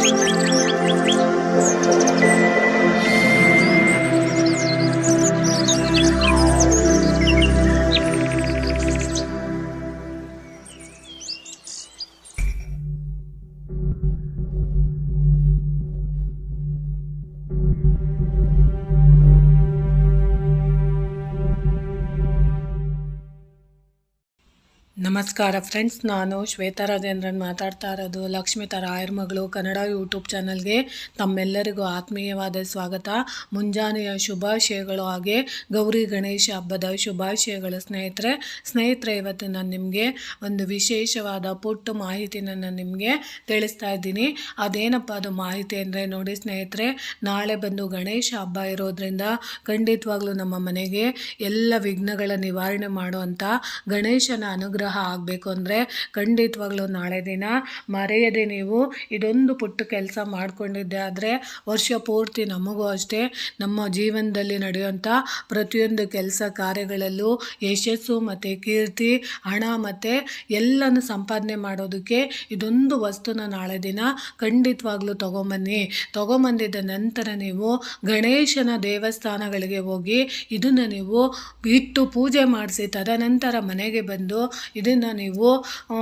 Música ನಮಸ್ಕಾರ ಫ್ರೆಂಡ್ಸ್, ನಾನು ಶ್ವೇತಾ ರಾಜೇಂದ್ರನ್ ಮಾತಾಡ್ತಾ ಇರೋದು. ಲಕ್ಷ್ಮಿತ ರಾಯರ್ ಮಗಳು ಕನ್ನಡ ಯೂಟ್ಯೂಬ್ ಚಾನಲ್ಗೆ ತಮ್ಮೆಲ್ಲರಿಗೂ ಆತ್ಮೀಯವಾದ ಸ್ವಾಗತ. ಮುಂಜಾನೆಯ ಶುಭಾಶಯಗಳು ಹಾಗೆ ಗೌರಿ ಗಣೇಶ ಹಬ್ಬದ ಶುಭಾಶಯಗಳು ಸ್ನೇಹಿತರೆ. ಸ್ನೇಹಿತರೆ, ಇವತ್ತು ನಾನು ನಿಮಗೆ ಒಂದು ವಿಶೇಷವಾದ ಪುಟ್ಟ ಮಾಹಿತಿನ ನಾನು ನಿಮಗೆ ತಿಳಿಸ್ತಾ ಇದ್ದೀನಿ. ಅದೇನಪ್ಪ ಅದು ಮಾಹಿತಿ ಅಂದರೆ ನೋಡಿ ಸ್ನೇಹಿತರೆ, ನಾಳೆ ಬಂದು ಗಣೇಶ ಹಬ್ಬ ಇರೋದ್ರಿಂದ ಖಂಡಿತವಾಗ್ಲೂ ನಮ್ಮ ಮನೆಗೆ ಎಲ್ಲ ವಿಘ್ನಗಳ ನಿವಾರಣೆ ಮಾಡುವಂಥ ಗಣೇಶನ ಅನುಗ್ರಹ ಆಗಬೇಕು ಅಂದರೆ ಖಂಡಿತವಾಗ್ಲೂ ನಾಳೆ ದಿನ ಮರೆಯದೆ ನೀವು ಇದೊಂದು ಪುಟ್ಟ ಕೆಲಸ ಮಾಡಿಕೊಂಡಿದ್ದೆ ಆದರೆ ವರ್ಷ ಪೂರ್ತಿ ನಮಗೂ ಅಷ್ಟೇ ನಮ್ಮ ಜೀವನದಲ್ಲಿ ನಡೆಯುವಂಥ ಪ್ರತಿಯೊಂದು ಕೆಲಸ ಕಾರ್ಯಗಳಲ್ಲೂ ಯಶಸ್ಸು ಮತ್ತು ಕೀರ್ತಿ, ಹಣ ಮತ್ತು ಎಲ್ಲನೂ ಸಂಪಾದನೆ ಮಾಡೋದಕ್ಕೆ ಇದೊಂದು ವಸ್ತುನ ನಾಳೆ ದಿನ ಖಂಡಿತವಾಗ್ಲೂ ತೊಗೊಂಬನ್ನಿ. ತೊಗೊಂಬಂದಿದ್ದ ನಂತರ ನೀವು ಗಣೇಶನ ದೇವಸ್ಥಾನಗಳಿಗೆ ಹೋಗಿ ಇದನ್ನು ನೀವು ಇಟ್ಟು ಪೂಜೆ ಮಾಡಿಸಿ ತದನಂತರ ಮನೆಗೆ ಬಂದು ಇದನ್ನು ನೀವು ಆ,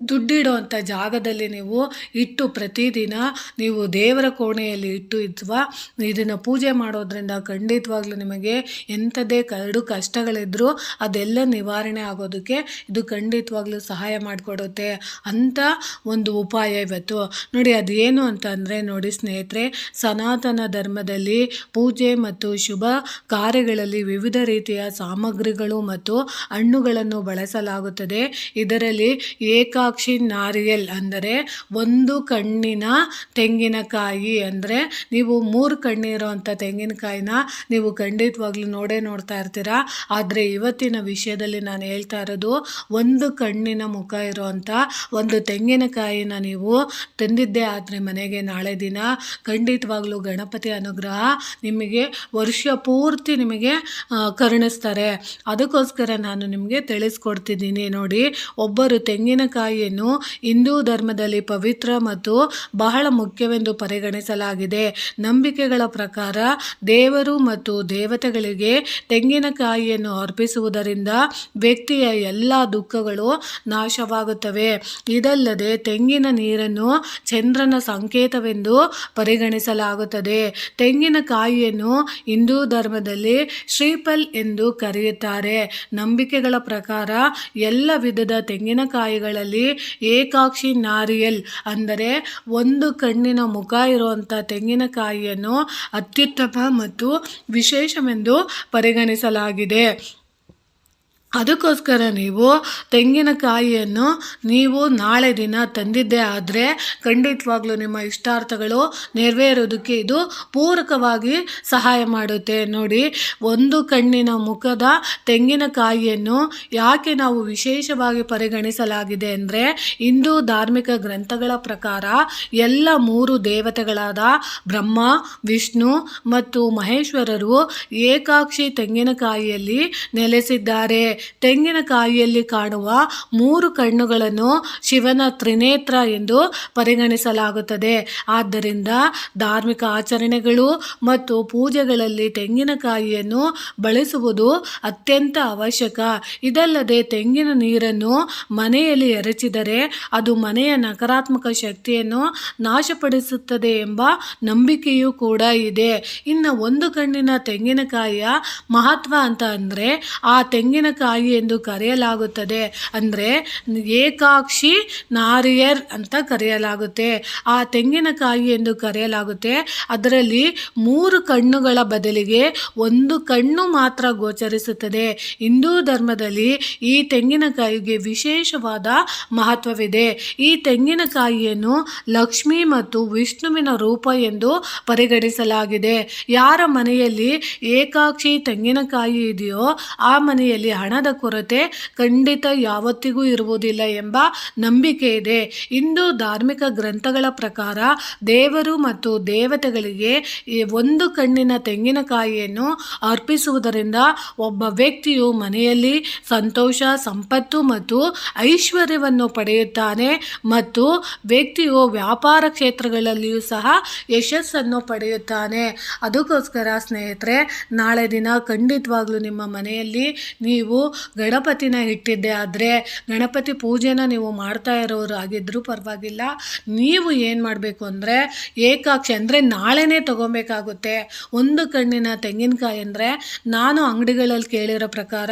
ದುಡ್ಡಿಡುವಂಥ ಜಾಗದಲ್ಲಿ ನೀವು ಇಟ್ಟು ಪ್ರತಿದಿನ ನೀವು ದೇವರ ಕೋಣೆಯಲ್ಲಿ ಇಟ್ಟು ಅಥವಾ ಇದನ್ನು ಪೂಜೆ ಮಾಡೋದ್ರಿಂದ ಖಂಡಿತವಾಗ್ಲೂ ನಿಮಗೆ ಎಂಥದ್ದೇ ಕರಡು ಕಷ್ಟಗಳಿದ್ದರೂ ಅದೆಲ್ಲ ನಿವಾರಣೆ ಆಗೋದಕ್ಕೆ ಇದು ಖಂಡಿತವಾಗ್ಲೂ ಸಹಾಯ ಮಾಡಿಕೊಡುತ್ತೆ ಅಂತ ಒಂದು ಉಪಾಯ ಇವತ್ತು. ನೋಡಿ, ಅದೇನು ಅಂತ ಅಂದರೆ ನೋಡಿ ಸ್ನೇಹಿತರೆ, ಸನಾತನ ಧರ್ಮದಲ್ಲಿ ಪೂಜೆ ಮತ್ತು ಶುಭ ಕಾರ್ಯಗಳಲ್ಲಿ ವಿವಿಧ ರೀತಿಯ ಸಾಮಗ್ರಿಗಳು ಮತ್ತು ಹಣ್ಣುಗಳನ್ನು ಬಳಸಲಾಗುತ್ತದೆ. ಇದರಲ್ಲಿ ಏಕಾಕ್ಷಿ ನಾರಿಯಲ್ ಅಂದರೆ ಒಂದು ಕಣ್ಣಿನ ತೆಂಗಿನಕಾಯಿ ಅಂದರೆ ನೀವು ಮೂರು ಕಣ್ಣಿರುವಂಥ ತೆಂಗಿನಕಾಯಿನ ನೀವು ಖಂಡಿತವಾಗ್ಲೂ ನೋಡೇ ನೋಡ್ತಾ ಇರ್ತೀರಾ. ಆದರೆ ಇವತ್ತಿನ ವಿಷಯದಲ್ಲಿ ನಾನು ಹೇಳ್ತಾ ಇರೋದು ಒಂದು ಕಣ್ಣಿನ ಮುಖ ಇರುವಂಥ ಒಂದು ತೆಂಗಿನಕಾಯಿನ ನೀವು ತಂದಿದ್ದೆ ಆದರೆ ಮನೆಗೆ ನಾಳೆ ದಿನ ಖಂಡಿತವಾಗ್ಲೂ ಗಣಪತಿ ಅನುಗ್ರಹ ನಿಮಗೆ ವರ್ಷ ಪೂರ್ತಿ ನಿಮಗೆ ಕರುಣಿಸ್ತಾರೆ. ಅದಕ್ಕೋಸ್ಕರ ನಾನು ನಿಮಗೆ ತಿಳಿಸ್ಕೊಡ್ತಿದ್ದೀನಿ ನೋಡಿ. ಒಬ್ಬರು ತೆಂಗಿನಕಾಯಿಯನ್ನು ಹಿಂದೂ ಧರ್ಮದಲ್ಲಿ ಪವಿತ್ರ ಮತ್ತು ಬಹಳ ಮುಖ್ಯವೆಂದು ಪರಿಗಣಿಸಲಾಗಿದೆ. ನಂಬಿಕೆಗಳ ಪ್ರಕಾರ ದೇವರು ಮತ್ತು ದೇವತೆಗಳಿಗೆ ತೆಂಗಿನಕಾಯಿಯನ್ನು ಅರ್ಪಿಸುವುದರಿಂದ ವ್ಯಕ್ತಿಯ ಎಲ್ಲ ದುಃಖಗಳು ನಾಶವಾಗುತ್ತವೆ. ಇದಲ್ಲದೆ ತೆಂಗಿನ ನೀರನ್ನು ಚಂದ್ರನ ಸಂಕೇತವೆಂದು ಪರಿಗಣಿಸಲಾಗುತ್ತದೆ. ತೆಂಗಿನಕಾಯಿಯನ್ನು ಹಿಂದೂ ಧರ್ಮದಲ್ಲಿ ಶ್ರೀಪಲ್ ಎಂದು ಕರೆಯುತ್ತಾರೆ. ನಂಬಿಕೆಗಳ ಪ್ರಕಾರ ಎಲ್ಲ ವಿಧದ ತೆಂಗಿನಕಾಯಿಗಳಲ್ಲಿ ಏಕಾಕ್ಷಿ ನಾರಿಯಲ್ ಅಂದರೆ ಒಂದು ಕಣ್ಣಿನ ಮುಖ ಇರುವಂಥ ತೆಂಗಿನಕಾಯಿಯನ್ನು ಅತ್ಯುತ್ತಮ ಮತ್ತು ವಿಶೇಷವೆಂದು ಪರಿಗಣಿಸಲಾಗಿದೆ. ಅದಕ್ಕೋಸ್ಕರ ನೀವು ತೆಂಗಿನಕಾಯಿಯನ್ನು ನೀವು ನಾಳೆ ದಿನ ತಂದಿದ್ದೇ ಆದರೆ ಖಂಡಿತವಾಗ್ಲೂ ನಿಮ್ಮ ಇಷ್ಟಾರ್ಥಗಳು ನೆರವೇರೋದಕ್ಕೆ ಇದು ಪೂರಕವಾಗಿ ಸಹಾಯ ಮಾಡುತ್ತೆ. ನೋಡಿ, ಒಂದು ಕಣ್ಣಿನ ಮುಖದ ತೆಂಗಿನಕಾಯಿಯನ್ನು ಯಾಕೆ ನಾವು ವಿಶೇಷವಾಗಿ ಪರಿಗಣಿಸಲಾಗಿದೆ ಅಂದರೆ ಹಿಂದೂ ಧಾರ್ಮಿಕ ಗ್ರಂಥಗಳ ಪ್ರಕಾರ ಎಲ್ಲ ಮೂರು ದೇವತೆಗಳಾದ ಬ್ರಹ್ಮ, ವಿಷ್ಣು ಮತ್ತು ಮಹೇಶ್ವರರು ಏಕಾಕ್ಷಿ ತೆಂಗಿನಕಾಯಿಯಲ್ಲಿ ನೆಲೆಸಿದ್ದಾರೆ. ತೆಂಗಿನಕಾಯಿಯಲ್ಲಿ ಕಾಣುವ ಮೂರು ಕಣ್ಣುಗಳನ್ನು ಶಿವನ ತ್ರಿನೇತ್ರ ಎಂದು ಪರಿಗಣಿಸಲಾಗುತ್ತದೆ. ಆದ್ದರಿಂದ ಧಾರ್ಮಿಕ ಆಚರಣೆಗಳು ಮತ್ತು ಪೂಜೆಗಳಲ್ಲಿ ತೆಂಗಿನಕಾಯಿಯನ್ನು ಬಳಸುವುದು ಅತ್ಯಂತ ಅವಶ್ಯಕ. ಇದಲ್ಲದೆ ತೆಂಗಿನ ನೀರನ್ನು ಮನೆಯಲ್ಲಿ ಎರಚಿದರೆ ಅದು ಮನೆಯ ನಕಾರಾತ್ಮಕ ಶಕ್ತಿಯನ್ನು ನಾಶಪಡಿಸುತ್ತದೆ ಎಂಬ ನಂಬಿಕೆಯೂ ಕೂಡ ಇದೆ. ಇನ್ನು ಒಂದು ಕಣ್ಣಿನ ತೆಂಗಿನಕಾಯಿಯ ಮಹತ್ವ ಅಂತ ಅಂದರೆ ಆ ತೆಂಗಿನಕಾಯಿ ಎಂದು ಕರೆಯಲಾಗುತ್ತದೆ. ಅಂದರೆ ಏಕಾಕ್ಷಿ ನಾರಿಯರ್ ಅಂತ ಕರೆಯಲಾಗುತ್ತೆ. ಆ ತೆಂಗಿನಕಾಯಿ ಎಂದು ಕರೆಯಲಾಗುತ್ತೆ. ಅದರಲ್ಲಿ ಮೂರು ಕಣ್ಣುಗಳ ಬದಲಿಗೆ ಒಂದು ಕಣ್ಣು ಮಾತ್ರ ಗೋಚರಿಸುತ್ತದೆ. ಹಿಂದೂ ಧರ್ಮದಲ್ಲಿ ಈ ತೆಂಗಿನಕಾಯಿಗೆ ವಿಶೇಷವಾದ ಮಹತ್ವವಿದೆ. ಈ ತೆಂಗಿನಕಾಯಿಯನ್ನು ಲಕ್ಷ್ಮಿ ಮತ್ತು ವಿಷ್ಣುವಿನ ರೂಪ ಎಂದು ಪರಿಗಣಿಸಲಾಗಿದೆ. ಯಾರ ಮನೆಯಲ್ಲಿ ಏಕಾಕ್ಷಿ ತೆಂಗಿನಕಾಯಿ ಇದೆಯೋ ಆ ಮನೆಯಲ್ಲಿ ಹಣ ಹಣದ ಕೊರತೆ ಖಂಡಿತ ಯಾವತ್ತಿಗೂ ಇರುವುದಿಲ್ಲ ಎಂಬ ನಂಬಿಕೆ ಇದೆ. ಇಂದು ಧಾರ್ಮಿಕ ಗ್ರಂಥಗಳ ಪ್ರಕಾರ ದೇವರು ಮತ್ತು ದೇವತೆಗಳಿಗೆ ಒಂದು ಕಣ್ಣಿನ ತೆಂಗಿನಕಾಯಿಯನ್ನು ಅರ್ಪಿಸುವುದರಿಂದ ಒಬ್ಬ ವ್ಯಕ್ತಿಯು ಮನೆಯಲ್ಲಿ ಸಂತೋಷ, ಸಂಪತ್ತು ಮತ್ತು ಐಶ್ವರ್ಯವನ್ನು ಪಡೆಯುತ್ತಾನೆ ಮತ್ತು ವ್ಯಕ್ತಿಯು ವ್ಯಾಪಾರ ಕ್ಷೇತ್ರಗಳಲ್ಲಿಯೂ ಸಹ ಯಶಸ್ಸನ್ನು ಪಡೆಯುತ್ತಾನೆ. ಅದಕ್ಕೋಸ್ಕರ ಸ್ನೇಹಿತರೆ, ನಾಳೆ ದಿನ ಖಂಡಿತವಾಗ್ಲೂ ನಿಮ್ಮ ಮನೆಯಲ್ಲಿ ನೀವು ಗಣಪತಿನ ಇಟ್ಟಿದ್ದೆ, ಆದರೆ ಗಣಪತಿ ಪೂಜೆನ ನೀವು ಮಾಡ್ತಾ ಇರೋರು ಆಗಿದ್ದರೂ ಪರವಾಗಿಲ್ಲ. ನೀವು ಏನು ಮಾಡಬೇಕು ಅಂದರೆ ಏಕಾಕ್ಷಿ ಅಂದರೆ ನಾಳೆನೇ ತೊಗೊಬೇಕಾಗುತ್ತೆ. ಒಂದು ಕಣ್ಣಿನ ತೆಂಗಿನಕಾಯಿ ಅಂದರೆ ನಾನು ಅಂಗಡಿಗಳಲ್ಲಿ ಕೇಳಿರೋ ಪ್ರಕಾರ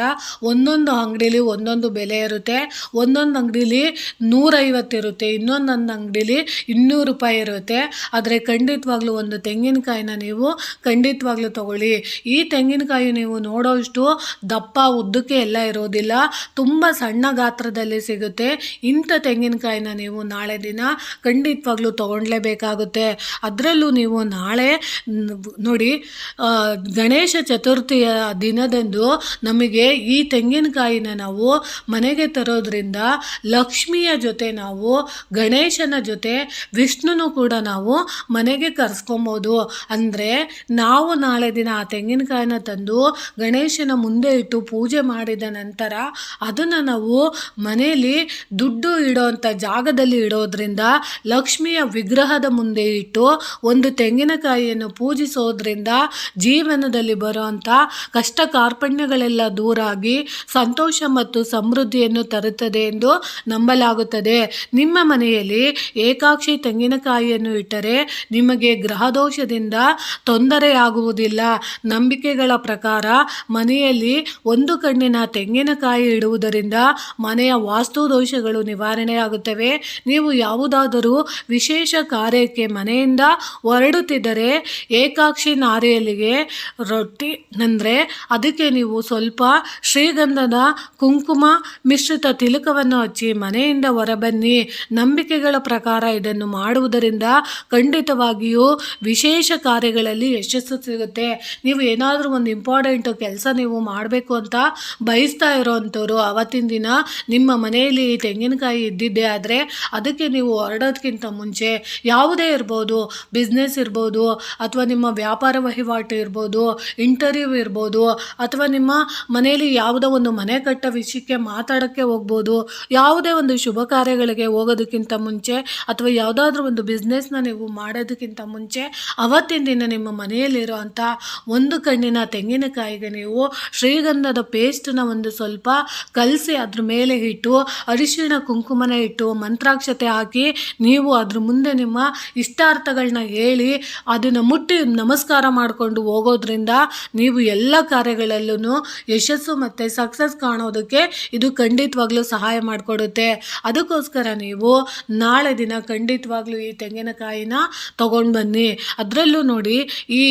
ಒಂದೊಂದು ಅಂಗಡೀಲಿ ಒಂದೊಂದು ಬೆಲೆ ಇರುತ್ತೆ. ಒಂದೊಂದು ಅಂಗಡೀಲಿ ನೂರೈವತ್ತು ಇರುತ್ತೆ. ಇನ್ನೊಂದೊಂದು ಅಂಗಡೀಲಿ ಇನ್ನೂರು ರೂಪಾಯಿ ಇರುತ್ತೆ. ಆದರೆ ಖಂಡಿತವಾಗ್ಲೂ ಒಂದು ತೆಂಗಿನಕಾಯಿನ ನೀವು ಖಂಡಿತವಾಗ್ಲೂ ತಗೊಳ್ಳಿ. ಈ ತೆಂಗಿನಕಾಯಿ ನೀವು ನೋಡೋಷ್ಟು ದಪ್ಪ, ಉದ್ದಕ್ಕೆ ಎಲ್ಲ ಇರೋದಿಲ್ಲ. ತುಂಬ ಸಣ್ಣ ಗಾತ್ರದಲ್ಲಿ ಸಿಗುತ್ತೆ. ಇಂಥ ತೆಂಗಿನಕಾಯಿನ ನೀವು ನಾಳೆ ದಿನ ಖಂಡಿತವಾಗ್ಲೂ ತೊಗೊಂಡ್ಲೇಬೇಕಾಗುತ್ತೆ. ಅದರಲ್ಲೂ ನೀವು ನಾಳೆ ನೋಡಿ ಗಣೇಶ ಚತುರ್ಥಿಯ ದಿನದಂದು ನಮಗೆ ಈ ತೆಂಗಿನಕಾಯಿನ ನಾವು ಮನೆಗೆ ತರೋದ್ರಿಂದ ಲಕ್ಷ್ಮಿಯ ಜೊತೆ ನಾವು, ಗಣೇಶನ ಜೊತೆ ವಿಷ್ಣುನು ಕೂಡ ನಾವು ಮನೆಗೆ ಕರೆಸ್ಕೊಬೋದು. ಅಂದರೆ ನಾವು ನಾಳೆ ದಿನ ಆ ತೆಂಗಿನಕಾಯಿನ ತಂದು ಗಣೇಶನ ಮುಂದೆ ಇಟ್ಟು ಪೂಜೆ ಮಾಡಿದ ನಂತರ ಅದನ್ನು ನಾವು ಮನೆಯಲ್ಲಿ ದುಡ್ಡು ಇಡೋವಂಥ ಜಾಗದಲ್ಲಿ ಇಡೋದ್ರಿಂದ ಲಕ್ಷ್ಮಿಯ ವಿಗ್ರಹದ ಮುಂದೆ ಇಟ್ಟು ಒಂದು ತೆಂಗಿನಕಾಯಿಯನ್ನು ಪೂಜಿಸೋದ್ರಿಂದ ಜೀವನದಲ್ಲಿ ಬರುವಂಥ ಕಷ್ಟ ಕಾರ್ಪಣ್ಯಗಳೆಲ್ಲ ದೂರಾಗಿ ಸಂತೋಷ ಮತ್ತು ಸಮೃದ್ಧಿಯನ್ನು ತರುತ್ತದೆ ಎಂದು ನಂಬಲಾಗುತ್ತದೆ. ನಿಮ್ಮ ಮನೆಯಲ್ಲಿ ಏಕಾಕ್ಷಿ ತೆಂಗಿನಕಾಯಿಯನ್ನು ಇಟ್ಟರೆ ನಿಮಗೆ ಗ್ರಹದೋಷದಿಂದ ತೊಂದರೆಯಾಗುವುದಿಲ್ಲ. ನಂಬಿಕೆಗಳ ಪ್ರಕಾರ ಮನೆಯಲ್ಲಿ ಒಂದು ಕಣ್ಣಿನ ತೆಂಗಿನಕಾಯಿ ಇಡುವುದರಿಂದ ಮನೆಯ ವಾಸ್ತು ದೋಷಗಳು ನಿವಾರಣೆಯಾಗುತ್ತವೆ. ನೀವು ಯಾವುದಾದರೂ ವಿಶೇಷ ಕಾರ್ಯಕ್ಕೆ ಮನೆಯಿಂದ ಹೊರಡುತ್ತಿದ್ದರೆ ಏಕಾಕ್ಷಿ ನಾರಿಯಲಿಗೆ ರೊಟ್ಟಿ, ಅಂದರೆ ಅದಕ್ಕೆ ನೀವು ಸ್ವಲ್ಪ ಶ್ರೀಗಂಧದ ಕುಂಕುಮ, ಮಿಶ್ರಿತ ತಿಲಕವನ್ನು ಹಚ್ಚಿ ಮನೆಯಿಂದ ಹೊರಬನ್ನಿ. ನಂಬಿಕೆಗಳ ಪ್ರಕಾರ ಇದನ್ನು ಮಾಡುವುದರಿಂದ ಖಂಡಿತವಾಗಿಯೂ ವಿಶೇಷ ಕಾರ್ಯಗಳಲ್ಲಿ ಯಶಸ್ಸು ಸಿಗುತ್ತೆ. ನೀವು ಏನಾದರೂ ಒಂದು ಇಂಪಾರ್ಟೆಂಟ್ ಕೆಲಸ ನೀವು ಮಾಡಬೇಕು ಅಂತ ಬಯಸ್ತಾ ಇರೋವಂಥವ್ರು ಅವತ್ತಿನ ದಿನ ನಿಮ್ಮ ಮನೆಯಲ್ಲಿ ತೆಂಗಿನಕಾಯಿ ಇದ್ದಿದ್ದೇ ಆದರೆ ಅದಕ್ಕೆ ನೀವು ಹೊರಡೋದಕ್ಕಿಂತ ಮುಂಚೆ ಯಾವುದೇ ಇರ್ಬೋದು ಬಿಸ್ನೆಸ್ ಇರ್ಬೋದು, ಅಥವಾ ನಿಮ್ಮ ವ್ಯಾಪಾರ ವಹಿವಾಟು ಇರ್ಬೋದು ಇಂಟರ್ವ್ಯೂ ಇರ್ಬೋದು, ಅಥವಾ ನಿಮ್ಮ ಮನೆಯಲ್ಲಿ ಯಾವುದೋ ಒಂದು ಮನೆ ಕಟ್ಟ ವಿಷಯಕ್ಕೆ ಮಾತಾಡೋಕ್ಕೆ ಹೋಗ್ಬೋದು, ಯಾವುದೇ ಒಂದು ಶುಭ ಕಾರ್ಯಗಳಿಗೆ ಹೋಗೋದಕ್ಕಿಂತ ಮುಂಚೆ ಅಥವಾ ಯಾವುದಾದ್ರೂ ಒಂದು ಬಿಸ್ನೆಸ್ನ ನೀವು ಮಾಡೋದಕ್ಕಿಂತ ಮುಂಚೆ ಅವತ್ತಿನ ದಿನ ನಿಮ್ಮ ಮನೆಯಲ್ಲಿರೋ ಅಂಥ ಒಂದು ಕಣ್ಣಿನ ತೆಂಗಿನಕಾಯಿಗೆ ನೀವು ಶ್ರೀಗಂಧದ ಪೇಸ್ಟನ್ನ ಒಂದು ಸ್ವಲ್ಪ ಕಲಸಿ ಅದ್ರ ಮೇಲೆ ಇಟ್ಟು ಅರಿಶಿಣ ಕುಂಕುಮನ ಇಟ್ಟು ಮಂತ್ರಾಕ್ಷತೆ ಹಾಕಿ ನೀವು ಅದ್ರ ಮುಂದೆ ನಿಮ್ಮ ಇಷ್ಟಾರ್ಥಗಳನ್ನ ಹೇಳಿ ಅದನ್ನು ಮುಟ್ಟಿ ನಮಸ್ಕಾರ ಮಾಡಿಕೊಂಡು ಹೋಗೋದ್ರಿಂದ ನೀವು ಎಲ್ಲ ಕಾರ್ಯಗಳಲ್ಲೂ ಯಶಸ್ಸು ಮತ್ತು ಸಕ್ಸಸ್ ಕಾಣೋದಕ್ಕೆ ಇದು ಖಂಡಿತವಾಗ್ಲೂ ಸಹಾಯ ಮಾಡಿಕೊಡುತ್ತೆ. ಅದಕ್ಕೋಸ್ಕರ ನೀವು ನಾಳೆ ದಿನ ಖಂಡಿತವಾಗ್ಲೂ ಈ ತೆಂಗಿನಕಾಯಿನ ತಗೊಂಡು ಬನ್ನಿ. ಅದರಲ್ಲೂ ನೋಡಿ ಈ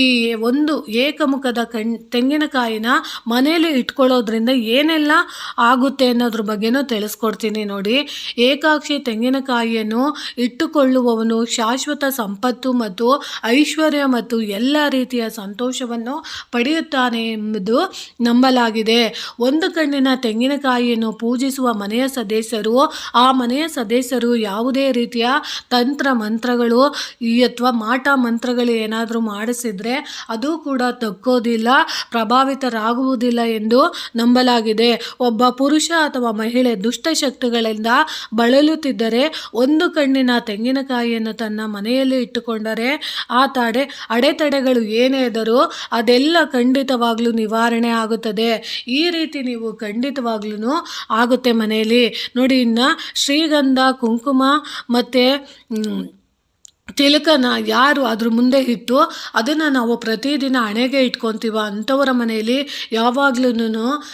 ಒಂದು ಏಕಮುಖದ ಕಣ್ ತೆಂಗಿನಕಾಯಿನ ಮನೆಯಲ್ಲಿ ಇಟ್ಕೊಳ್ಳೋದ್ರಿಂದ ಏನೆಲ್ಲ ಆಗುತ್ತೆ ಅನ್ನೋದ್ರ ಬಗ್ಗೆನೂ ತಿಳಿಸ್ಕೊಡ್ತೀನಿ ನೋಡಿ. ಏಕಾಕ್ಷಿ ತೆಂಗಿನಕಾಯಿಯನ್ನು ಇಟ್ಟುಕೊಳ್ಳುವವನು ಶಾಶ್ವತ ಸಂಪತ್ತು ಮತ್ತು ಐಶ್ವರ್ಯ ಮತ್ತು ಎಲ್ಲ ರೀತಿಯ ಸಂತೋಷವನ್ನು ಪಡೆಯುತ್ತಾನೆ ಎಂಬುದು ನಂಬಲಾಗಿದೆ. ಒಂದು ಕಣ್ಣಿನ ತೆಂಗಿನಕಾಯಿಯನ್ನು ಪೂಜಿಸುವ ಮನೆಯ ಸದಸ್ಯರು, ಆ ಮನೆಯ ಸದಸ್ಯರು ಯಾವುದೇ ರೀತಿಯ ತಂತ್ರ ಮಂತ್ರಗಳು ಅಥವಾ ಮಾಟ ಮಂತ್ರಗಳು ಏನಾದರೂ ಮಾಡಿಸಿದರೆ ಅದು ಕೂಡ ತಕ್ಕೋದಿಲ್ಲ, ಪ್ರಭಾವಿತರಾಗುವುದಿಲ್ಲ ಎಂದು ನಂಬಲಾಗಿದೆ ಒಬ್ಬ ಪುರುಷ ಅಥವಾ ಮಹಿಳೆ ದುಷ್ಟಶಕ್ತಿಗಳಿಂದ ಬಳಲುತ್ತಿದ್ದರೆ ಒಂದು ಕಣ್ಣಿನ ತೆಂಗಿನಕಾಯಿಯನ್ನು ತನ್ನ ಮನೆಯಲ್ಲಿ ಇಟ್ಟುಕೊಂಡರೆ ಆ ತಡೆ ಅಡೆತಡೆಗಳು ಏನೇ ಇದ್ದರೂ ಅದೆಲ್ಲ ಖಂಡಿತವಾಗ್ಲೂ ನಿವಾರಣೆ ಆಗುತ್ತದೆ. ಈ ರೀತಿ ನೀವು ಖಂಡಿತವಾಗ್ಲೂ ಆಗುತ್ತೆ ಮನೆಯಲ್ಲಿ. ನೋಡಿ ಇನ್ನು ಶ್ರೀಗಂಧ, ಕುಂಕುಮ ಮತ್ತು ತಿಲಕನ ಯಾರು ಅದ್ರ ಮುಂದೆ ಇಟ್ಟು ಅದನ್ನು ನಾವು ಪ್ರತಿದಿನ ಹಣೆಗೆ ಇಟ್ಕೊತೀವ ಅಂಥವರ ಮನೆಯಲ್ಲಿ ಯಾವಾಗ್ಲೂ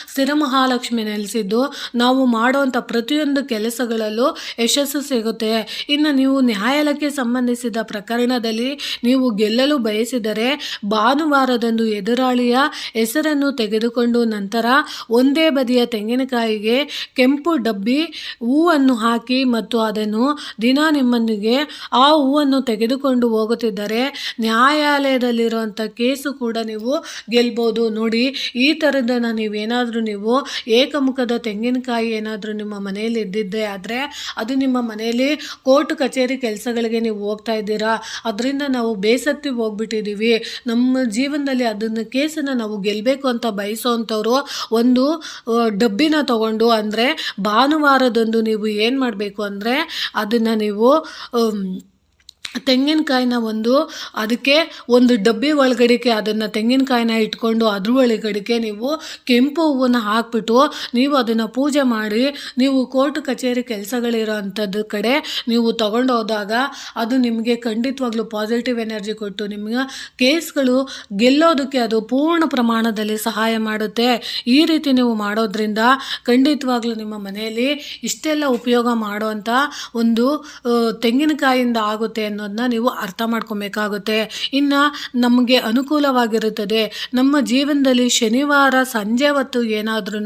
ಸ್ಥಿರ ಮಹಾಲಕ್ಷ್ಮಿ ನೆಲೆಸಿದ್ದು ನಾವು ಮಾಡುವಂಥ ಪ್ರತಿಯೊಂದು ಕೆಲಸಗಳಲ್ಲೂ ಯಶಸ್ಸು ಸಿಗುತ್ತೆ. ಇನ್ನು ನೀವು ನ್ಯಾಯಾಲಯಕ್ಕೆ ಸಂಬಂಧಿಸಿದ ಪ್ರಕರಣದಲ್ಲಿ ನೀವು ಗೆಲ್ಲಲು ಬಯಸಿದರೆ ಭಾನುವಾರದಂದು ಎದುರಾಳಿಯ ಹೆಸರನ್ನು ತೆಗೆದುಕೊಂಡು ನಂತರ ಒಂದೇ ಬದಿಯ ತೆಂಗಿನಕಾಯಿಗೆ ಕೆಂಪು ಡಬ್ಬಿ ಹೂವನ್ನು ಹಾಕಿ ಮತ್ತು ಅದನ್ನು ದಿನ ನಿಮ್ಮೊಂದಿಗೆ ಆ ಹೂವನ್ನು ತೆಗೆದುಕೊಂಡು ಹೋಗುತ್ತಿದ್ದರೆ ನ್ಯಾಯಾಲಯದಲ್ಲಿರುವಂಥ ಕೇಸು ಕೂಡ ನೀವು ಗೆಲ್ಬೋದು. ನೋಡಿ, ಈ ಥರದನ್ನು ನೀವೇನಾದರೂ ನೀವು ಏಕಮುಖದ ತೆಂಗಿನಕಾಯಿ ಏನಾದರೂ ನಿಮ್ಮ ಮನೆಯಲ್ಲಿ ಇದ್ದಿದ್ದೇ ಆದರೆ ಅದು ನಿಮ್ಮ ಮನೆಯಲ್ಲಿ ಕೋರ್ಟ್ ಕಚೇರಿ ಕೆಲಸಗಳಿಗೆ ನೀವು ಹೋಗ್ತಾ ಇದ್ದೀರಾ? ಅದರಿಂದ ನಾವು ಬೇಸತ್ತಿ ಹೋಗ್ಬಿಟ್ಟಿದ್ದೀವಿ. ನಮ್ಮ ಜೀವನದಲ್ಲಿ ಅದನ್ನು ಕೇಸನ್ನು ನಾವು ಗೆಲ್ಲಬೇಕು ಅಂತ ಬಯಸೋವಂಥವ್ರು ಒಂದು ಡಬ್ಬಿನ ತಗೊಂಡು ಅಂದರೆ ಭಾನುವಾರದಂದು ನೀವು ಏನು ಮಾಡಬೇಕು ಅಂದರೆ ಅದನ್ನು ನೀವು ತೆಂಗಿನಕಾಯಿನ ಒಂದು, ಅದಕ್ಕೆ ಒಂದು ಡಬ್ಬಿ ಒಳಗಡೆಗೆ ಅದನ್ನು ತೆಂಗಿನಕಾಯಿನ ಇಟ್ಕೊಂಡು ಅದ್ರ ಒಳಗಡೆಗೆ ನೀವು ಕೆಂಪು ಹೂವನ್ನು ಹಾಕ್ಬಿಟ್ಟು ನೀವು ಅದನ್ನು ಪೂಜೆ ಮಾಡಿ, ನೀವು ಕೋರ್ಟ್ ಕಚೇರಿ ಕೆಲಸಗಳಿರೋ ಅಂಥದ್ದು ಕಡೆ ನೀವು ತಗೊಂಡು ಹೋದಾಗ ಅದು ನಿಮಗೆ ಖಂಡಿತವಾಗ್ಲೂ ಪಾಸಿಟಿವ್ ಎನರ್ಜಿ ಕೊಟ್ಟು ನಿಮಗೆ ಕೇಸ್ಗಳು ಗೆಲ್ಲೋದಕ್ಕೆ ಅದು ಪೂರ್ಣ ಪ್ರಮಾಣದಲ್ಲಿ ಸಹಾಯ ಮಾಡುತ್ತೆ. ಈ ರೀತಿ ನೀವು ಮಾಡೋದ್ರಿಂದ ಖಂಡಿತವಾಗ್ಲೂ ನಿಮ್ಮ ಮನೆಯಲ್ಲಿ ಇಷ್ಟೆಲ್ಲ ಉಪಯೋಗ ಮಾಡುವಂಥ ಒಂದು ತೆಂಗಿನಕಾಯಿಯಿಂದ ಆಗುತ್ತೆ ಅನ್ನೋದನ್ನ ನೀವು ಅರ್ಥ ಮಾಡ್ಕೊಬೇಕಾಗುತ್ತೆ. ಇನ್ನು ನಮಗೆ ಅನುಕೂಲವಾಗಿರುತ್ತದೆ. ನಮ್ಮ ಜೀವನದಲ್ಲಿ ಶನಿವಾರ, ಸಂಜೆ ಹೊತ್ತು ಏನಾದ್ರೂ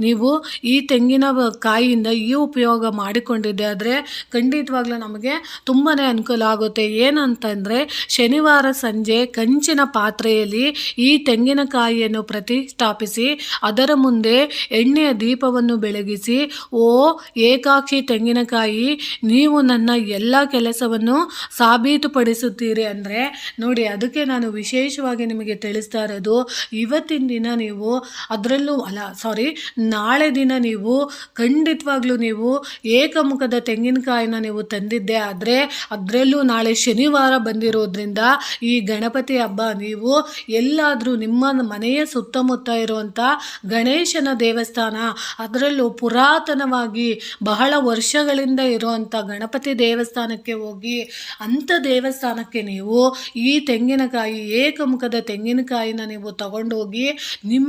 ನೀವು ಈ ತೆಂಗಿನ ಕಾಯಿಯಿಂದ ಈ ಉಪಯೋಗ ಮಾಡಿಕೊಂಡಿದ್ದೆ ಆದರೆ ಖಂಡಿತವಾಗ್ಲೂ ನಮಗೆ ತುಂಬಾ ಅನುಕೂಲ ಆಗುತ್ತೆ. ಏನಂತಂದರೆ ಶನಿವಾರ, ಸಂಜೆ ಕಂಚಿನ ಪಾತ್ರೆಯಲ್ಲಿ ಈ ತೆಂಗಿನಕಾಯಿಯನ್ನು ಪ್ರತಿಷ್ಠಾಪಿಸಿ ಅದರ ಮುಂದೆ ಎಣ್ಣೆಯ ದೀಪವನ್ನು ಬೆಳಗಿಸಿ, ಓ ಏಕಾಕ್ಷಿ ತೆಂಗಿನಕಾಯಿ, ನೀವು ನನ್ನ ಎಲ್ಲ ಕೆಲಸವನ್ನು ಸಾಬೀತುಪಡಿಸುತ್ತೀರಿ ಅಂದರೆ ನೋಡಿ, ಅದಕ್ಕೆ ನಾನು ವಿಶೇಷವಾಗಿ ನಿಮಗೆ ತಿಳಿಸ್ತಾ ಇರೋದು, ಇವತ್ತಿನ ದಿನ ನೀವು ಅದರಲ್ಲೂ ಅಲ್ಲ ಸಾರಿ ನಾಳೆ ದಿನ ನೀವು ಖಂಡಿತವಾಗ್ಲೂ ನೀವು ಏಕಮುಖದ ತೆಂಗಿನಕಾಯಿನ ನೀವು ತಂದಿದ್ದೆ ಆದರೆ ಅದರಲ್ಲೂ ನಾಳೆ ಶನಿವಾರ ಬಂದಿರೋದ್ರಿಂದ ಈ ಗಣಪತಿ ಹಬ್ಬ ನೀವು ಎಲ್ಲಾದರೂ ನಿಮ್ಮ ಮನೆಯ ಸುತ್ತಮುತ್ತ ಇರುವಂಥ ಗಣೇಶನ ದೇವಸ್ಥಾನ, ಅದರಲ್ಲೂ ಪುರಾತನವಾಗಿ ಬಹಳ ವರ್ಷಗಳಿಂದ ಇರುವಂಥ ಗಣಪತಿ ದೇವಸ್ಥಾನಕ್ಕೆ ಹೋಗಿ ಅಂಥ ದೇವಸ್ಥಾನಕ್ಕೆ ನೀವು ಈ ತೆಂಗಿನಕಾಯಿ, ಏಕಮುಖದ ತೆಂಗಿನಕಾಯಿನ ನೀವು ತಗೊಂಡೋಗಿ ನಿಮ್ಮ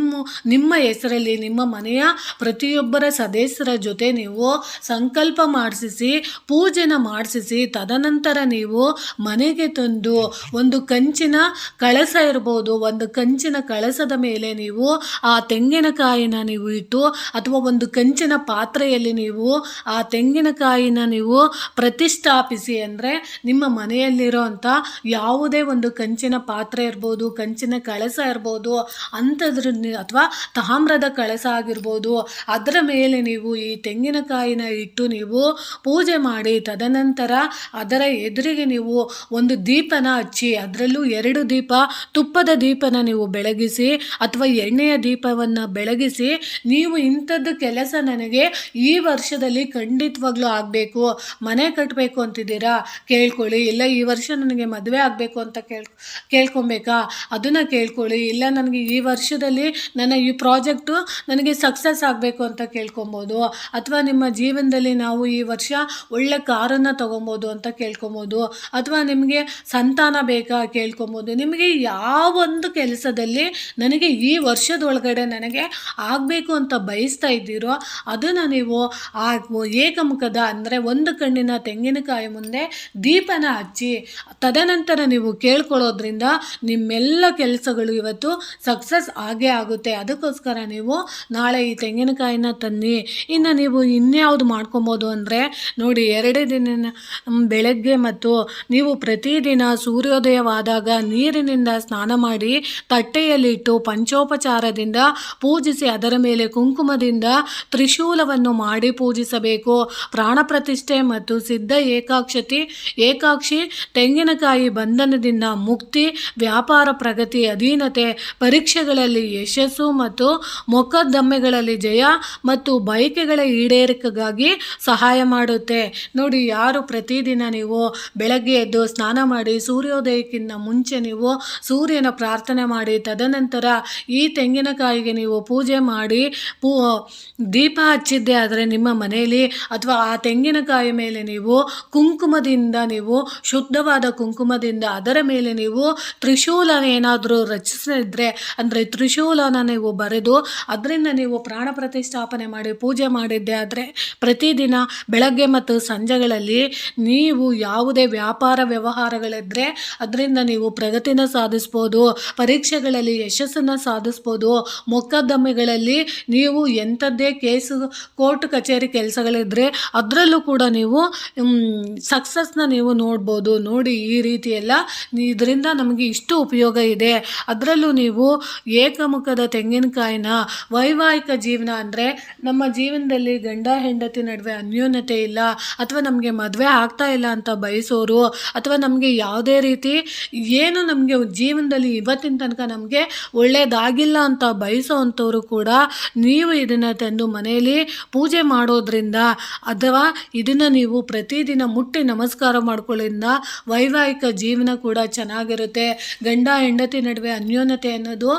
ನಿಮ್ಮ ಹೆಸರಲ್ಲಿ, ನಿಮ್ಮ ಮನೆಯ ಪ್ರತಿಯೊಬ್ಬರ ಸದಸ್ಯರ ಜೊತೆ ನೀವು ಸಂಕಲ್ಪ ಮಾಡಿಸಿ ಪೂಜೆನ ಮಾಡಿಸಿ ತದನಂತರ ನೀವು ಮನೆಗೆ ತಂದು ಒಂದು ಕಂಚಿನ ಕಳಸ ಇರ್ಬೋದು, ಒಂದು ಕಂಚಿನ ಕಳಸದ ಮೇಲೆ ನೀವು ಆ ತೆಂಗಿನಕಾಯಿನ ನೀವು ಇಟ್ಟು ಅಥವಾ ಒಂದು ಕಂಚಿನ ಪಾತ್ರೆಯಲ್ಲಿ ನೀವು ಆ ತೆಂಗಿನಕಾಯಿನ ನೀವು ಪ್ರತಿಷ್ಠಾಪಿಸಿ ಅಂದರೆ ನಿಮ್ಮ ಮನೆಯಲ್ಲಿರೋ ಅಂಥ ಯಾವುದೇ ಒಂದು ಕಂಚಿನ ಪಾತ್ರೆ ಇರ್ಬೋದು, ಕಂಚಿನ ಕಳಸ ಇರ್ಬೋದು, ಅಂಥದ್ರ ಅಥವಾ ತಾಮ್ರದ ಕಳಸ ಆಗಿರ್ಬೋದು, ಅದರ ಮೇಲೆ ನೀವು ಈ ತೆಂಗಿನಕಾಯಿನ ಇಟ್ಟು ನೀವು ಪೂಜೆ ಮಾಡಿ, ತದನಂತರ ಅದರ ಎದುರಿಗೆ ನೀವು ಒಂದು ದೀಪನ ಹಚ್ಚಿ, ಅದರಲ್ಲೂ ಎರಡು ದೀಪ, ತುಪ್ಪದ ದೀಪನ ನೀವು ಬೆಳಗಿಸಿ ಅಥವಾ ಎಣ್ಣೆಯ ದೀಪವನ್ನು ಬೆಳಗಿಸಿ, ನೀವು ಇಂಥದ್ದು ಕೆಲಸ ನನಗೆ ಈ ವರ್ಷದಲ್ಲಿ ಖಂಡಿತವಾಗ್ಲೂ ಆಗಬೇಕು, ಮನೆ ಕಟ್ಟಬೇಕು ಅಂತಿದ್ದೀರಾ? ಕೇಳ್ಕೊಳ್ಳಿ. ಇಲ್ಲ ಈ ವರ್ಷ ನನಗೆ ಮದುವೆ ಆಗಬೇಕು ಅಂತ ಕೇಳ್, ಕೇಳ್ಕೊಬೇಕಾ? ಅದನ್ನು ಕೇಳ್ಕೊಳ್ಳಿ, ಇಲ್ಲ ನನಗೆ ಈ ವರ್ಷದಲ್ಲಿ ನನ್ನ ಈ ಪ್ರಾಜೆಕ್ಟು ನನಗೆ ಸಕ್ಸಸ್ ಆಗಬೇಕು ಅಂತ ಕೇಳ್ಕೊಬೋದು, ಅಥವಾ ನಿಮ್ಮ ಜೀವನದಲ್ಲಿ ನಾವು ಈ ವರ್ಷ ಒಳ್ಳೆ ಕಾರನ್ನು ತೊಗೊಬೋದು ಅಂತ ಕೇಳ್ಕೊಬೋದು, ಅಥವಾ ನಿಮಗೆ ಸಂತಾನ ಬೇಕಾ ಕೇಳ್ಕೊಬೋದು, ನಿಮಗೆ ಯಾವೊಂದು ಕೆಲಸದಲ್ಲಿ ನನಗೆ ಈ ವರ್ಷದೊಳಗಡೆ ನನಗೆ ಆಗಬೇಕು ಅಂತ ಬಯಸ್ತಾ ಇದ್ದೀರೋ, ಅದನ್ನು ನೀವು ಆ ಏಕಮುಖದ ಅಂದರೆ ಒಂದು ಕಣ್ಣಿನ ತೆಂಗಿನಕಾಯಿ ಮುಂದೆ ದೀಪನ ಹಚ್ಚಿ, ತದನಂತರ ನೀವು ಕೇಳ್ಕೊಳ್ಳೋದ್ರಿಂದ ನಿಮ್ಮೆಲ್ಲ ಕೆಲಸಗಳು ಇವತ್ತು ಸಕ್ಸಸ್ ಆಗೇ ಆಗುತ್ತೆ. ಅದಕ್ಕೋಸ್ಕರ ನೀವು ನಾಳೆ ಈ ತೆಂಗಿನಕಾಯಿನ ತನ್ನಿ. ಇನ್ನು ನೀವು ಇನ್ಯಾವುದು ಮಾಡ್ಕೊಬೋದು ಅಂದರೆ ನೋಡಿ, ಎರಡೇ ದಿನ ಬೆಳಗ್ಗೆ ಮತ್ತು ನೀವು ಪ್ರತಿದಿನ ಸೂರ್ಯೋದಯವಾದಾಗ ನೀರಿನಿಂದ ಸ್ನಾನ ಮಾಡಿ ತಟ್ಟೆಯಲ್ಲಿಟ್ಟು ಪಂಚೋಪಚಾರದಿಂದ ಪೂಜಿಸಿ ಅದರ ಮೇಲೆ ಕುಂಕುಮದಿಂದ ತ್ರಿಶೂಲವನ್ನು ಮಾಡಿ ಪೂಜಿಸಬೇಕು. ಪ್ರಾಣ ಪ್ರತಿಷ್ಠೆ ಮತ್ತು ಸಿದ್ಧ ಏಕಾಕ್ಷತಿ ಏಕಾಕ್ಷಿ ತೆಂಗಿನಕಾಯಿ ಬಂಧನದಿಂದ ಮುಕ್ತಿ, ವ್ಯಾಪಾರ ಪ್ರಗತಿ, ಅಧೀನತೆ, ಪರೀಕ್ಷೆಗಳಲ್ಲಿ ಯಶಸ್ಸು ಮತ್ತು ಮೊಕದ್ದಮ್ಮೆಗಳಲ್ಲಿ ಜಯ ಮತ್ತು ಬಯಕೆಗಳ ಈಡೇರಿಕೆಗಾಗಿ ಸಹಾಯ ಮಾಡುತ್ತೆ. ನೋಡಿ, ಯಾರು ಪ್ರತಿದಿನ ನೀವು ಬೆಳಗ್ಗೆ ಎದ್ದು ಸ್ನಾನ ಮಾಡಿ ಸೂರ್ಯೋದಯಕ್ಕಿಂತ ಮುಂಚೆ ನೀವು ಸೂರ್ಯನ ಪ್ರಾರ್ಥನೆ ಮಾಡಿ, ತದನಂತರ ಈ ತೆಂಗಿನಕಾಯಿಗೆ ನೀವು ಪೂಜೆ ಮಾಡಿ, ಪೂ, ದೀಪ ಹಚ್ಚಿದ್ದೆ ಆದರೆ ನಿಮ್ಮ ಮನೆಯಲ್ಲಿ ಅಥವಾ ಆ ತೆಂಗಿನಕಾಯಿ ಮೇಲೆ ನೀವು ಕುಂಕುಮದಿಂದ ನೀವು ಶುದ್ಧವಾದ ಕುಂಕುಮದಿಂದ ಅದರ ಮೇಲೆ ನೀವು ತ್ರಿಶೂಲನ ಏನಾದರೂ ರಚಿಸಿದ್ರೆ ಅಂದರೆ ತ್ರಿಶೂಲನ ನೀವು ಬರೆದು ಅದರಿಂದ ನೀವು ಪ್ರಾಣ ಪ್ರತಿಷ್ಠಾಪನೆ ಮಾಡಿ, ಪೂಜೆ ಮಾಡಿದ್ದೆ ಆದರೆ ಪ್ರತಿದಿನ ಬೆಳಗ್ಗೆ ಮತ್ತು ಸಂಜೆಗಳಲ್ಲಿ ನೀವು ಯಾವುದೇ ವ್ಯಾಪಾರ ವ್ಯವಹಾರಗಳಿದ್ದರೆ ಅದರಿಂದ ನೀವು ಪ್ರಗತಿನ ಸಾಧಿಸ್ಬೋದು, ಪರೀಕ್ಷೆಗಳಲ್ಲಿ ಯಶಸ್ಸನ್ನು ಸಾಧಿಸ್ಬೋದು, ಮೊಕದ್ದಮೆಗಳಲ್ಲಿ ನೀವು ಎಂಥದ್ದೇ ಕೇಸು, ಕೋರ್ಟ್ ಕಚೇರಿ ಕೆಲಸಗಳಿದ್ದರೆ ಅದರಲ್ಲೂ ಕೂಡ ನೀವು ಸಕ್ಸಸ್ನ ನೀವು ನೋಡ್ಬೋದು, ನೋಡಿ ಈ ರೀತಿ ಎಲ್ಲ ಇದರಿಂದ ನಮಗೆ ಇಷ್ಟು ಉಪಯೋಗ ಇದೆ. ಅದರಲ್ಲೂ ನೀವು ಏಕಮುಖದ ತೆಂಗಿನಕಾಯಿನ ವೈವಾಹಿಕ ಜೀವನ ಅಂದರೆ ನಮ್ಮ ಜೀವನದಲ್ಲಿ ಗಂಡ, ಹೆಂಡತಿ ನಡುವೆ ಅನ್ಯೋನ್ಯತೆ ಇಲ್ಲ, ಅಥವಾ ನಮಗೆ ಮದುವೆ ಆಗ್ತಾ ಇಲ್ಲ ಅಂತ ಬಯಸೋರು, ಅಥವಾ ನಮಗೆ ಯಾವುದೇ ರೀತಿ ಏನು ನಮಗೆ ಜೀವನದಲ್ಲಿ ಇವತ್ತಿನ ತನಕ ನಮಗೆ ಒಳ್ಳೆಯದಾಗಿಲ್ಲ ಅಂತ ಬಯಸೋ ಅಂಥವರು ಕೂಡ ನೀವು ಇದನ್ನು ತಂದು ಮನೆಯಲ್ಲಿ ಪೂಜೆ ಮಾಡೋದ್ರಿಂದ ಅಥವಾ ಇದನ್ನು ನೀವು ಪ್ರತಿದಿನ ಮುಟ್ಟಿ ನಮಸ್ಕಾರ ಮಾಡ್ಕೊಳ್ಳೋದ್ರಿಂದ ವೈವಾಹಿಕ ಜೀವನ ಕೂಡ ಚೆನ್ನಾಗಿರುತ್ತೆ. ಗಂಡ, ಹೆಂಡತಿ ನಡುವೆ ಅನ್ಯೋನ್ಯತೆ ಅನ್ನೋದು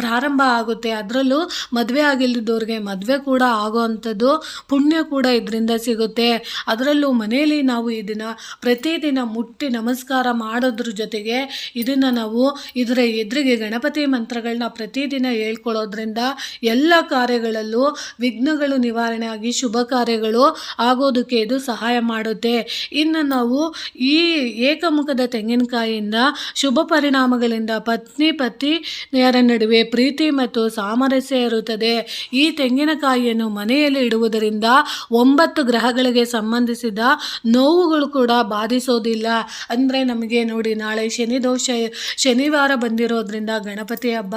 ಪ್ರಾರಂಭ ಆಗುತ್ತೆ. ಅದರಲ್ಲೂ ಮದುವೆ ಆಗಿಲ್ಲದವ್ರಿಗೆ ಮದುವೆ ಕೂಡ ಆಗೋವಂಥದ್ದು ಪುಣ್ಯ ಕೂಡ ಇದರಿಂದ ಸಿಗುತ್ತೆ. ಅದರಲ್ಲೂ ಮನೆಯಲ್ಲಿ ನಾವು ಇದನ್ನು ಪ್ರತಿದಿನ ಮುಟ್ಟಿ ನಮಸ್ಕಾರ ಮಾಡೋದ್ರ ಜೊತೆಗೆ ಇದನ್ನು ನಾವು ಇದರ ಎದುರಿಗೆ ಗಣಪತಿ ಮಂತ್ರಗಳನ್ನ ಪ್ರತಿದಿನ ಹೇಳ್ಕೊಳ್ಳೋದ್ರಿಂದ ಎಲ್ಲ ಕಾರ್ಯಗಳಲ್ಲೂ ವಿಘ್ನಗಳು ನಿವಾರಣೆ ಆಗಿ ಶುಭ ಕಾರ್ಯಗಳು ಆಗೋದಕ್ಕೆ ಇದು ಸಹಾಯ ಮಾಡುತ್ತೆ. ಇನ್ನು ನಾವು ಈ ಏಕಮುಖದ ತೆಂಗಿನಕಾಯಿಯಿಂದ ಶುಭ ಪರಿಣಾಮಗಳಿಂದ ಪತ್ನಿ ಪತಿಯರ ನಡುವೆ ಪ್ರೀತಿ ಮತ್ತು ಸಾಮರಸ್ಯ ಇರುತ್ತದೆ. ಈ ತೆಂಗಿನಕಾಯಿಯನ್ನು ಮನೆಯಲ್ಲಿ ಇಡುವುದರಿಂದ ಒಂಬತ್ತು ಗ್ರಹಗಳಿಗೆ ಸಂಬಂಧಿಸಿದ ನೋವುಗಳು ಕೂಡ ಬಾಧಿಸೋದಿಲ್ಲ. ಅಂದರೆ ನಮಗೆ ನೋಡಿ ನಾಳೆ ಶನಿ ದೋಷ, ಶನಿವಾರ ಬಂದಿರೋದ್ರಿಂದ ಗಣಪತಿ ಹಬ್ಬ,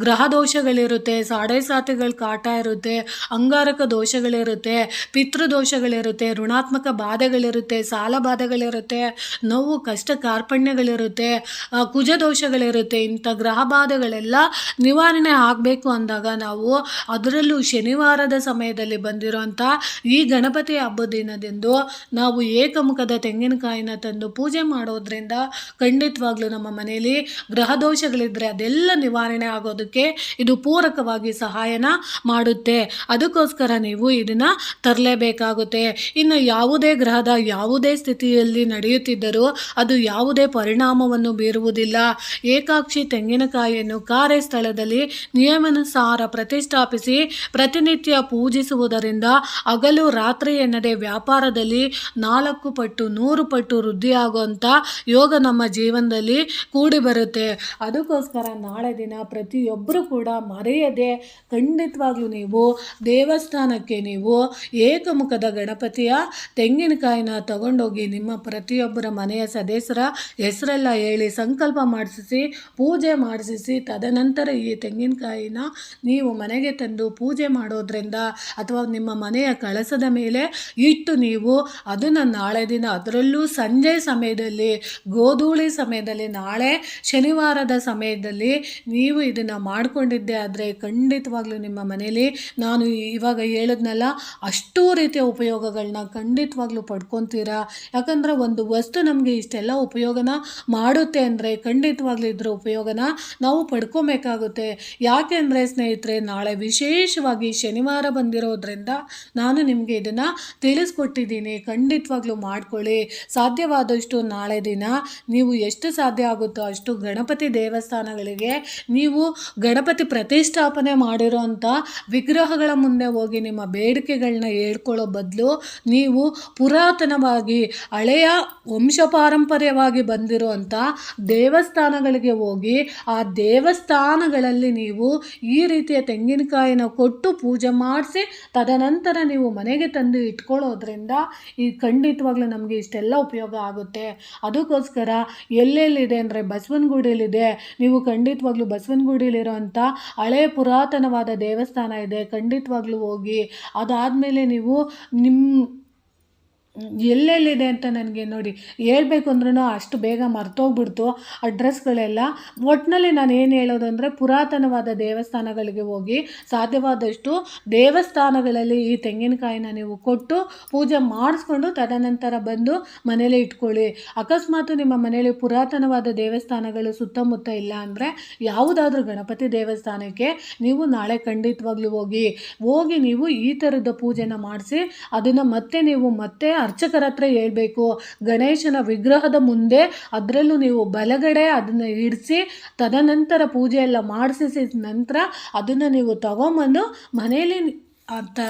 ಗ್ರಹ ದೋಷಗಳಿರುತ್ತೆ ಸಾಡೆ ಸಾತಿಗಳ ಕಾಟ ಇರುತ್ತೆ, ಅಂಗಾರಕ ದೋಷಗಳಿರುತ್ತೆ ಪಿತೃದೋಷಗಳಿರುತ್ತೆ ಋಣಾತ್ಮಕ ಬಾಧೆಗಳಿರುತ್ತೆ, ಸಾಲ ಬಾಧೆಗಳಿರುತ್ತೆ ನೋವು, ಕಷ್ಟ ಕಾರ್ಪಣ್ಯಗಳಿರುತ್ತೆ ಕುಜದೋಷಗಳಿರುತ್ತೆ ಕುಜ ದೋಷಗಳಿರುತ್ತೆ ಇಂಥ ಗ್ರಹ ಬಾಧೆಗಳೆಲ್ಲ ನಿವಾರಣೆ ಆಗಬೇಕು ಅಂದಾಗ ನಾವು ಅದರಲ್ಲೂ ಶನಿವಾರದ ಸಮಯದಲ್ಲಿ ಬಂದಿರೋಂಥ ಈ ಗಣಪತಿ ಹಬ್ಬದ ದಿನದಂದು ನಾವು ಏಕಮುಖದ ತೆಂಗಿನಕಾಯಿನ ತಂದು ಪೂಜೆ ಮಾಡೋದ್ರಿಂದ ಖಂಡಿತವಾಗ್ಲೂ ನಮ್ಮ ಮನೆಯಲ್ಲಿ ಗ್ರಹ ದೋಷಗಳಿದ್ರೆ ಅದೆಲ್ಲ ನಿವಾರಣೆ ಆಗೋದಕ್ಕೆ ಇದು ಪೂರಕವಾಗಿ ಸಹಾಯನ ಮಾಡುತ್ತೆ. ಅದಕ್ಕೋಸ್ಕರ ನೀವು ಇದನ್ನು ತರಲೇಬೇಕಾಗುತ್ತೆ. ಇನ್ನು ಯಾವುದೇ ಗ್ರಹದ ಯಾವುದೇ ಸ್ಥಿತಿಯಲ್ಲಿ ನಡೆಯುತ್ತಿದ್ದರೂ ಅದು ಯಾವುದೇ ಪರಿಣಾಮವನ್ನು ಬೀರುವುದಿಲ್ಲ. ಏಕಾಕ್ಷಿ ತೆಂಗಿನಕಾಯಿಯನ್ನು ಕಾರ್ಯಸ್ಥಳದಲ್ಲಿ ನಿಯಮಾನುಸಾರ ಪ್ರತಿಷ್ಠಾಪಿಸಿ ಪ್ರತಿನಿತ್ಯ ಪೂಜಿಸುವುದರಿಂದ ಹಗಲು ರಾತ್ರಿ ಎನ್ನದೇ ವ್ಯಾಪಾರದಲ್ಲಿ ನಾಲ್ಕು ಪಟ್ಟು ನೂರು ಪಟ್ಟು ವೃದ್ಧಿಯಾಗುವಂಥ ಯೋಗ ನಮ್ಮ ಜೀವನದಲ್ಲಿ ಕೂಡಿ ಬರುತ್ತೆ. ಅದಕ್ಕೋಸ್ಕರ ನಾಳೆ ದಿನ ಪ್ರತಿಯೊಬ್ಬರೂ ಕೂಡ ಮರೆಯದೆ ಖಂಡಿತವಾಗ್ಲೂ ನೀವು ದೇವಸ್ಥಾನಕ್ಕೆ ನೀವು ಏಕಮುಖದ ಗಣಪತಿಯ ತೆಂಗಿನಕಾಯಿನ ತಗೊಂಡೋಗಿ ನಿಮ್ಮ ಪ್ರತಿಯೊಬ್ಬರ ಮನೆಯ ಸದಸ್ಯರ ಹೆಸರೆಲ್ಲ ಹೇಳಿ ಸಂಕಲ್ಪ ಮಾಡಿಸಿ ಪೂಜೆ ಮಾಡಿಸಿ ತದನಂತರ ಈ ತೆಂಗಿನಕಾಯಿನ ನೀವು ಮನೆಗೆ ತಂದು ಪೂಜೆ ಮಾಡೋದ್ರಿಂದ ಅಥವಾ ನಿಮ್ಮ ಮನೆಯ ಕಳಸದ ಮೇಲೆ ಇಟ್ಟು ನೀವು ಅದನ್ನು ನಾಳೆ ದಿನ ಅದರಲ್ಲೂ ಸಂಜೆ ಸಮಯದಲ್ಲಿ, ಗೋಧೂಳಿ ಸಮಯದಲ್ಲಿ, ನಾಳೆ ಶನಿವಾರದ ಸಮಯದಲ್ಲಿ ನೀವು ಇದನ್ನು ಮಾಡಿಕೊಂಡಿದ್ದೆ ಆದರೆ ಖಂಡಿತವಾಗ್ಲೂ ನಿಮ್ಮ ಮನೆಯಲ್ಲಿ ನಾನು ಇವಾಗ ಹೇಳಿದ್ನಲ್ಲ, ಅಷ್ಟೂ ರೀತಿಯ ಉಪಯೋಗಗಳನ್ನ ಖಂಡಿತವಾಗ್ಲೂ ಪಡ್ಕೊತೀರಾ? ಯಾಕಂದರೆ ಒಂದು ವಸ್ತು ನಮಗೆ ಇಷ್ಟೆಲ್ಲ ಉಪಯೋಗನ ಮಾಡುತ್ತೆ ಅಂದರೆ, ಖಂಡಿತವಾಗ್ಲೂ ಇದ್ರ ಉಪಯೋಗನ ನಾವು ಪಡ್ಕೊಬೇಕಾಗುತ್ತೆ. ಯಾಕೆಂದರೆ ಸ್ನೇಹಿತರೆ, ನಾಳೆ ವಿಶೇಷವಾಗಿ ಶನಿವಾರ ಬಂದಿರೋದ್ರಿಂದ ನಾನು ನಿಮಗೆ ಇದನ್ನು ತಿಳಿಸ್ಕೊಟ್ಟಿದ್ದೀನಿ. ಖಂಡಿತವಾಗ್ಲೂ ಮಾಡ್ಕೊಳ್ಳಿ. ಸಾಧ್ಯವಾದಷ್ಟು ನಾಳೆ ದಿನ ನೀವು ಎಷ್ಟು ಸಾಧ್ಯ ಆಗುತ್ತೋ ಅಷ್ಟು ಗಣಪತಿ ದೇವಸ್ಥಾನಗಳಿಗೆ ನೀವು ಗಣಪತಿ ಪ್ರತಿಷ್ಠಾಪನೆ ಮಾಡಿರೋ ವಿಗ್ರಹಗಳ ಮುಂದೆ ಹೋಗಿ ನಿಮ್ಮ ಬೇಡಿಕೆಗಳನ್ನ ಹೇಳ್ಕೊಳ್ಳೋ ಬದಲು ನೀವು ಪುರಾತನವಾಗಿ ಹಳೆಯ ವಂಶ ಪಾರಂಪರ್ಯವಾಗಿ ಬಂದಿರುವಂಥ ದೇವಸ್ಥಾನಗಳಿಗೆ ಹೋಗಿ ಆ ದೇವಸ್ಥಾನಗಳಲ್ಲಿ ನೀವು ಈ ರೀತಿಯ ತೆಂಗಿನಕಾಯಿನ ಕೊಟ್ಟು ಪೂಜೆ ಮಾಡಿಸಿ ತದನಂತರ ನೀವು ಮನೆಗೆ ತಂದು ಇಟ್ಕೊಳ್ಳೋದ್ರಿಂದ ಈ ಖಂಡಿತವಾಗ್ಲೂ ನಮಗೆ ಇಷ್ಟೆಲ್ಲ ಉಪಯೋಗ ಆಗುತ್ತೆ. ಅದಕ್ಕೋಸ್ಕರ ಎಲ್ಲೆಲ್ಲಿದೆ ಅಂದರೆ ಬಸವನಗುಡಿಯಲ್ಲಿದೆ, ನೀವು ಖಂಡಿತವಾಗ್ಲೂ ಬಸವನಗುಡಿಯಲ್ಲಿರೋಂಥ ಹಳೆ ಪುರಾತನವಾದ ದೇವಸ್ಥಾನ ಇದೆ, ಖಂಡಿತವಾಗ್ಲೂ ಹೋಗಿ ಅದಾದಮೇಲೆ ನೀವು ನಿಮ್ಮ ಎಲ್ಲೆಲ್ಲಿದೆ ಅಂತ ನನಗೆ ನೋಡಿ, ಹೇಳ್ಬೇಕು ಅಂದ್ರೂ ಅಷ್ಟು ಬೇಗ ಮರ್ತೋಗ್ಬಿಡ್ತು ಅಡ್ರೆಸ್ಗಳೆಲ್ಲ ಒಟ್ಟಿನಲ್ಲಿ ನಾನು ಏನು ಹೇಳೋದು ಅಂದರೆ, ಪುರಾತನವಾದ ದೇವಸ್ಥಾನಗಳಿಗೆ ಹೋಗಿ ಸಾಧ್ಯವಾದಷ್ಟು ದೇವಸ್ಥಾನಗಳಲ್ಲಿ ಈ ತೆಂಗಿನಕಾಯಿನ ನೀವು ಕೊಟ್ಟು ಪೂಜೆ ಮಾಡಿಸ್ಕೊಂಡು ತದನಂತರ ಬಂದು ಮನೇಲಿ ಇಟ್ಕೊಳ್ಳಿ. ಅಕಸ್ಮಾತ್ ನಿಮ್ಮ ಮನೇಲಿ ಪುರಾತನವಾದ ದೇವಸ್ಥಾನಗಳು ಸುತ್ತಮುತ್ತ ಇಲ್ಲ ಅಂದರೆ ಯಾವುದಾದ್ರೂ ಗಣಪತಿ ದೇವಸ್ಥಾನಕ್ಕೆ ನೀವು ನಾಳೆ ಖಂಡಿತವಾಗ್ಲೂ ಹೋಗಿ. ಹೋಗಿ ನೀವು ಈ ಥರದ ಪೂಜೆನ ಮಾಡಿಸಿ, ಅದನ್ನು ಮತ್ತೆ ನೀವು ಮತ್ತೆ ಅರ್ಚಕರ ಹತ್ರ ಹೇಳಬೇಕು, ಗಣೇಶನ ವಿಗ್ರಹದ ಮುಂದೆ ಅದರಲ್ಲೂ ನೀವು ಬಲಗಡೆ ಅದನ್ನು ಇಡಿಸಿ ತದನಂತರ ಪೂಜೆ ಎಲ್ಲ ಮಾಡಿಸಿದ ನಂತರ ಅದನ್ನು ನೀವು ತಗೊಂಬಂದು ಮನೆಯಲ್ಲಿ ಅಂತ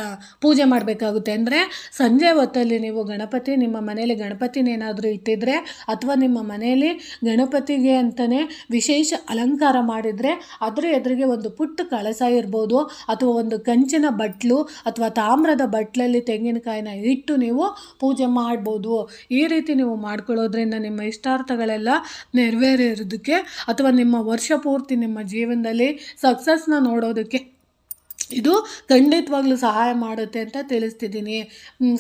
ಪೂಜೆ ಮಾಡಬೇಕಾಗುತ್ತೆ. ಅಂದರೆ ಸಂಜೆ ಹೊತ್ತಲ್ಲಿ ನೀವು ಗಣಪತಿ, ನಿಮ್ಮ ಮನೆಯಲ್ಲಿ ಗಣಪತಿನೇನಾದರೂ ಇಟ್ಟಿದ್ರೆ ಅಥವಾ ನಿಮ್ಮ ಮನೆಯಲ್ಲಿ ಗಣಪತಿಗೆ ಅಂತಲೇ ವಿಶೇಷ ಅಲಂಕಾರ ಮಾಡಿದರೆ ಅದರ ಎದುರಿಗೆ ಒಂದು ಪುಟ್ಟ ಕಳಸ ಇರ್ಬೋದು. ಅಥವಾ ಒಂದು ಕಂಚಿನ ಬಟ್ಲು ಅಥವಾ ತಾಮ್ರದ ಬಟ್ಲಲ್ಲಿ ತೆಂಗಿನಕಾಯಿನ ಇಟ್ಟು ನೀವು ಪೂಜೆ ಮಾಡ್ಬೋದು. ಈ ರೀತಿ ನೀವು ಮಾಡ್ಕೊಳ್ಳೋದ್ರಿಂದ ನಿಮ್ಮ ಇಷ್ಟಾರ್ಥಗಳೆಲ್ಲ ನೆರವೇರಿರೋದಕ್ಕೆ ಅಥವಾ ನಿಮ್ಮ ವರ್ಷ ಪೂರ್ತಿ ನಿಮ್ಮ ಜೀವನದಲ್ಲಿ ಸಕ್ಸಸ್ನ ನೋಡೋದಕ್ಕೆ ಇದು ಖಂಡಿತವಾಗ್ಲೂ ಸಹಾಯ ಮಾಡುತ್ತೆ ಅಂತ ತಿಳಿಸ್ತಿದ್ದೀನಿ.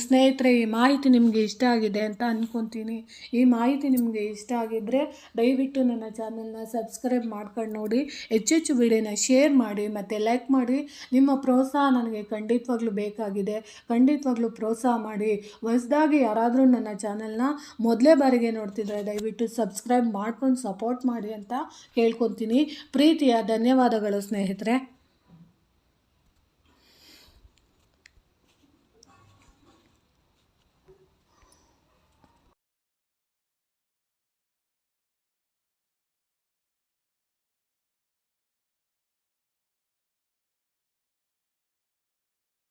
ಸ್ನೇಹಿತರೆ, ಈ ಮಾಹಿತಿ ನಿಮಗೆ ಇಷ್ಟ ಆಗಿದೆ ಅಂತ ಅಂದ್ಕೊತೀನಿ ಈ ಮಾಹಿತಿ ನಿಮಗೆ ಇಷ್ಟ ಆಗಿದ್ದರೆ ದಯವಿಟ್ಟು ನನ್ನ ಚಾನಲ್ನ ಸಬ್ಸ್ಕ್ರೈಬ್ ಮಾಡ್ಕೊಂಡು ನೋಡಿ. ಹೆಚ್ಚೆಚ್ಚು ವಿಡಿಯೋನ ಶೇರ್ ಮಾಡಿ ಮತ್ತು ಲೈಕ್ ಮಾಡಿ. ನಿಮ್ಮ ಪ್ರೋತ್ಸಾಹ ನನಗೆ ಖಂಡಿತವಾಗ್ಲೂ ಬೇಕಾಗಿದೆ. ಖಂಡಿತವಾಗ್ಲೂ ಪ್ರೋತ್ಸಾಹ ಮಾಡಿ. ಹೊಸ್ದಾಗಿ ಯಾರಾದರೂ ನನ್ನ ಚಾನಲ್ನ ಮೊದಲೇ ಬಾರಿಗೆ ನೋಡ್ತಿದ್ರೆ ದಯವಿಟ್ಟು ಸಬ್ಸ್ಕ್ರೈಬ್ ಮಾಡ್ಕೊಂಡು ಸಪೋರ್ಟ್ ಮಾಡಿ ಅಂತ ಕೇಳ್ಕೊತೀನಿ. ಪ್ರೀತಿಯ ಧನ್ಯವಾದಗಳು ಸ್ನೇಹಿತರೆ.